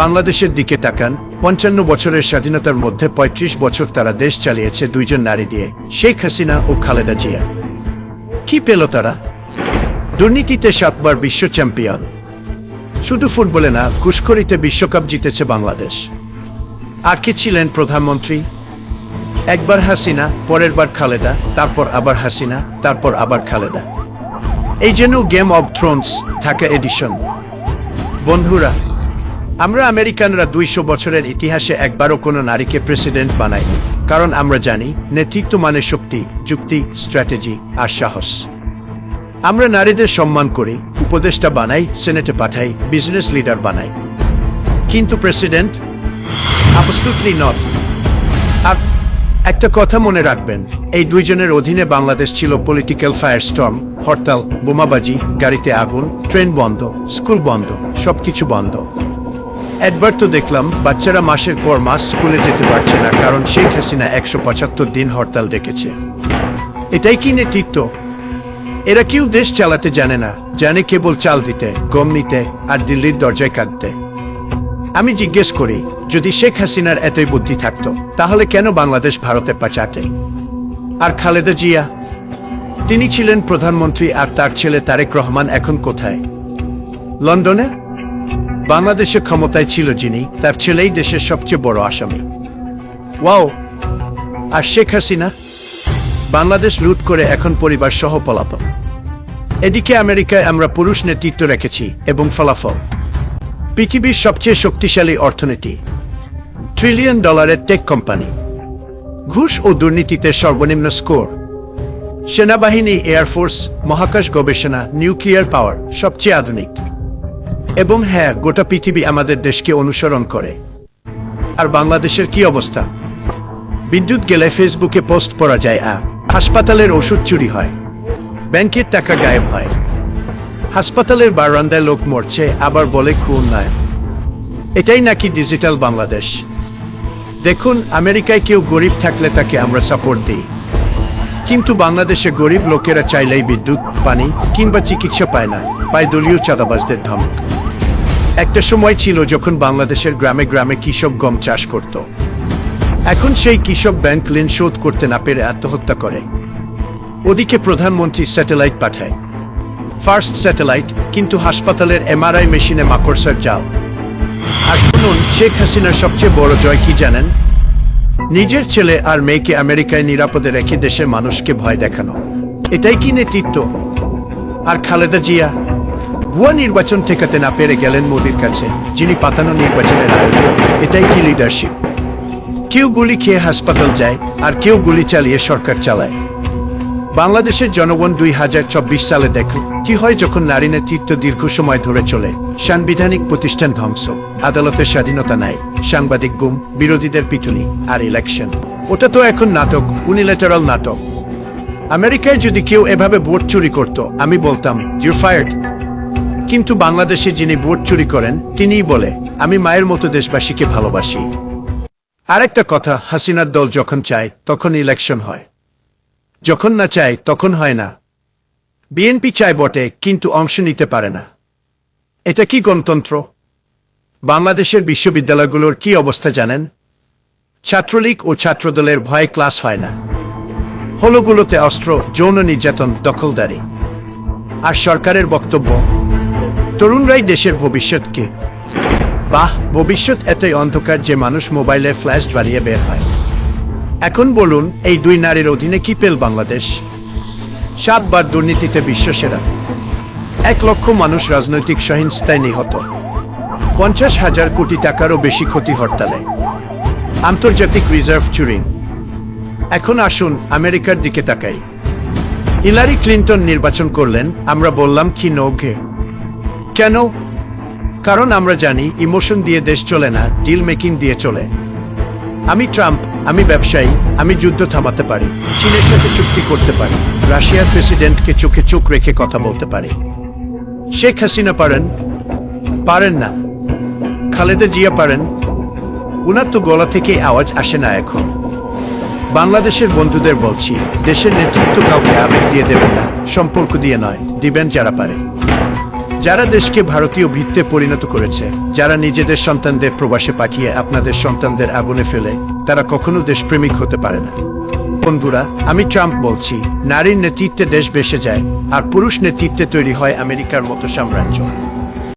বাংলাদেশের দিকে তাকান, পঞ্চান্ন বছরের স্বাধীনতার মধ্যে ৩৫ বছর তারা দেশ চালিয়েছে দুইজন নারী দিয়ে, শেখ হাসিনা ও খালেদা জিয়া। কি পেল তারা? দুর্নীতিতে সাতবার বিশ্ব চ্যাম্পিয়ন। শুধু ফুটবলে না, ঘুষখড়িতে বিশ্বকাপ জিতেছে বাংলাদেশ। আর কি ছিলেন প্রধানমন্ত্রী? একবার হাসিনা, পরের বার খালেদা, তারপর আবার হাসিনা, তারপর আবার খালেদা। এই যেন গেম অব থ্রোনস থাকা এডিশন বন্ধুরা আমরা আমেরিকানরা দুইশো বছরের ইতিহাসে একবারও কোনো নারীকে প্রেসিডেন্ট বানাইনি কারণ আমরা জানি, নেতৃত্ব মানে শক্তি, যুক্তি, স্ট্র্যাটেজি আর সাহস। আমরা নারীদের সম্মান করি, উপদেষ্টা বানাই, সেনেটে পাঠাই, বিজনেস লিডার বানাই। কিন্তু প্রেসিডেন্ট? অ্যাবসলুটলি নট আর একটা কথা মনে রাখবেন, এই দুইজনের অধীনে বাংলাদেশ ছিল পলিটিক্যাল ফায়ার স্টর্ম হরতাল, বোমাবাজি, গাড়িতে আগুন ট্রেন বন্ধ স্কুল বন্ধ, সবকিছু বন্ধ। একবার তো দেখলাম, বাচ্চারা মাসের পর মাস স্কুলে যেতে পারছে না, কারণ শেখ হাসিনা একশো পঁচাত্তর দিন হরতাল ডেকেছে। এটাই কি নেতৃত্ব? এরা কেউ দেশ চালাতে জানে না, জানে কেবল চাল দিতে, গম নিতে, আর দিল্লির দরজায় কাঁদতে। আমি জিজ্ঞেস করি, যদি শেখ হাসিনার এতই বুদ্ধি থাকতো, তাহলে কেন বাংলাদেশ ভারতে পাচাটে আর খালেদা জিয়া? তিনি ছিলেন প্রধানমন্ত্রী আর তার ছেলে তারেক রহমান এখন কোথায়? লন্ডনে? বাংলাদেশে ক্ষমতায় ছিল যিনি, তার ছেলেই দেশের সবচেয়ে বড় আসামি। ওয়াও! আর শেখ হাসিনা? বাংলাদেশ লুট করে এখন পরিবার সহ পলাতক। এদিকে আমেরিকায় আমরা পুরুষ নেতৃত্ব রেখেছি এবং ফলাফল। পৃথিবীর সবচেয়ে শক্তিশালী অর্থনীতি। ট্রিলিয়ন ডলারের টেক কোম্পানি ঘুষ ও দুর্নীতিতে সর্বনিম্ন স্কোর। সেনাবাহিনী এয়ারফোর্স মহাকাশ গবেষণা নিউক্লিয়ার পাওয়ার সবচেয়ে আধুনিক। এবং হ্যাঁ গোটা পৃথিবী আমাদের দেশকে অনুসরণ করে। আর বাংলাদেশের কি অবস্থা? বিদ্যুৎ গেলে ফেসবুকে পোস্ট করা যায়, আ, হাসপাতালের ওষুধ চুরি হয়, ব্যাংকের টাকা গায়েব হয়। হাসপাতালের বারান্দায় লোক মরছে, আবার বলে খুন নয়। এটাই নাকি ডিজিটাল বাংলাদেশ। দেখুন, আমেরিকায় কেউ গরিব থাকলে তাকে আমরা সাপোর্ট দিই। কিন্তু বাংলাদেশে গরিব লোকেরা চাইলেই বিদ্যুৎ, পানি কিংবা চিকিৎসা পায় না, পায় দলীয় চাঁদাবাজদের ধমক। একটা সময় ছিল যখন বাংলাদেশের গ্রামে গ্রামে কৃষক গম চাষ করত। এখন সেই কৃষক ব্যাংক ঋণ শোধ করতে না পেরে আত্মহত্যা করে। ওদিকে প্রধানমন্ত্রী স্যাটেলাইট পাঠায়। ফার্স্ট স্যাটেলাইট, কিন্তু হাসপাতালের এমআরআই মেশিনে মাকড়সার জাল। আর শুনুন, শেখ হাসিনার সবচেয়ে বড় জয় কি জানেন? নিজের ছেলে আর মেয়েকে আমেরিকায় নিরাপদে রেখে দেশের মানুষকে ভয় দেখানো। এটাই কি নেতৃত্ব? আর খালেদা জিয়া? ভুয়া নির্বাচন ঠেকাতে না পেরে গেলেন মোদির কাছে, যিনি পাতানো নির্বাচনের আয়োজন এটাই কি লিডারশিপ কেউ গুলি খেয়ে হাসপাতাল যায়, আর কেউ গুলি চালিয়ে সরকার চালায়। বাংলাদেশের জনগণ দুই হাজার চব্বিশ সালে দেখল কি হয় যখন নারী নেতৃত্ব দীর্ঘ সময় ধরে চলে, সাংবিধানিক প্রতিষ্ঠান ধ্বংস, আদালতের স্বাধীনতা নাই, সাংবাদিক গুম, বিরোধীদের পিটুনি, আর ইলেকশন ওটা তো এখন নাটক উনিলেটারাল নাটক। আমেরিকায় যদি কেউ এভাবে ভোট চুরি করত, আমি বলতাম ইউ ফায়ার্ড কিন্তু বাংলাদেশে যিনি ভোট চুরি করেন, তিনিই বলে, আমি মায়ের মতো দেশবাসীকে ভালোবাসি। আরেকটা কথা, হাসিনার দল যখন চায়, তখন ইলেকশন হয়। যখন না চায়, তখন হয় না। বিএনপি চায় বটে, কিন্তু অংশ নিতে পারে না। এটা কি গণতন্ত্র? বাংলাদেশের বিশ্ববিদ্যালয়গুলোর কি অবস্থা জানেন? ছাত্রলীগ ও ছাত্রদলের ভয়ে ক্লাস হয় না। হলগুলোতে অস্ত্র, যৌন নির্যাতন, দখলদারি। আর সরকারের বক্তব্য তরুণরাই দেশের ভবিষ্যৎকে। বাহ, ভবিষ্যৎ এতই অন্ধকার যে মানুষ মোবাইলে ফ্ল্যাশ জ্বালিয়ে বের হয়। এখন বলুন, এই দুই নারীর অধীনে কি পেল বাংলাদেশ? সাতবার দুর্নীতিতে বিশ্বসেরা এক লক্ষ মানুষ রাজনৈতিক সহিংসতায় নিহত। পঞ্চাশ হাজার কোটি টাকারও বেশি ক্ষতি হরতালে। আন্তর্জাতিক রিজার্ভ চুরি। এখন আসুন, আমেরিকার দিকে তাকাই। হিলারি ক্লিন্টন নির্বাচন করলেন, আমরা বললাম কি নৌঘে। কেন? কারণ আমরা জানি ইমোশন দিয়ে দেশ চলে না ডিল মেকিং দিয়ে চলে। আমি ট্রাম্প, আমি ব্যবসায়ী, আমি যুদ্ধ থামাতে পারি, চীনের সাথে চুক্তি করতে পারি, রাশিয়ার প্রেসিডেন্টকে চোখে চোখ রেখে কথা বলতে পারি। শেখ হাসিনা পারেন পারেন না। খালেদা জিয়া পারেন, উনার তো গলা থেকে আওয়াজ আসে না এখন। বাংলাদেশের বন্ধুদের বলছি, দেশের নেতৃত্ব কাউকে আবেগ দিয়ে দেবেন না, সম্পর্ক দিয়ে নয়, দিবেন যারা পারে। যারা দেশকে ভারতীয় ভিত্তে পরিণত করেছে, যারা নিজেদের সন্তানদের প্রবাসে পাঠিয়ে আপনাদের সন্তানদের আগুনে ফেলে, তারা কখনো দেশপ্রেমিক হতে পারে না। বন্ধুরা, আমি ট্রাম্প বলছি, নারীর নেতৃত্বে দেশ বেসে যায়, আর পুরুষ নেতৃত্বে তৈরি হয় আমেরিকার মতো সাম্রাজ্য।